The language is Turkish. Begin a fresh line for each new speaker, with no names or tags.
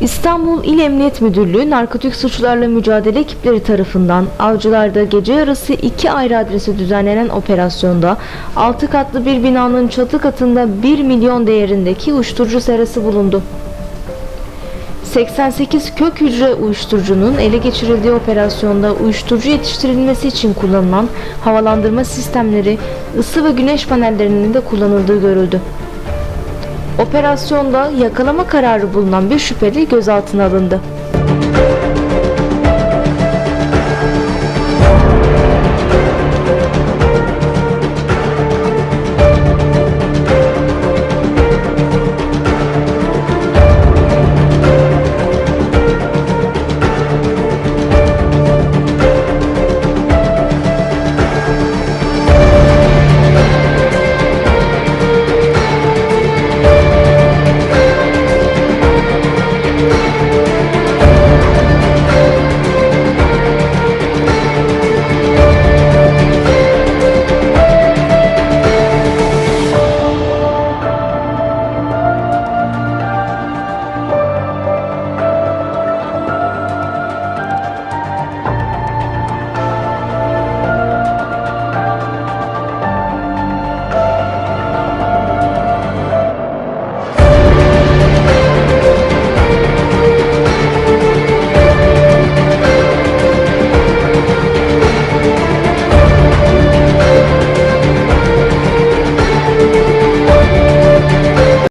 İstanbul İl Emniyet Müdürlüğü Narkotik Suçlarla Mücadele ekipleri tarafından avcılarda gece yarısı iki ayrı adrese düzenlenen operasyonda 6 katlı bir binanın çatı katında 1 milyon değerindeki uyuşturucu serası bulundu. 88 kök hücre uyuşturucunun ele geçirildiği operasyonda uyuşturucu yetiştirilmesi için kullanılan havalandırma sistemleri, ısı ve güneş panellerinin de kullanıldığı görüldü. Operasyonda yakalama kararı bulunan bir şüpheli gözaltına alındı.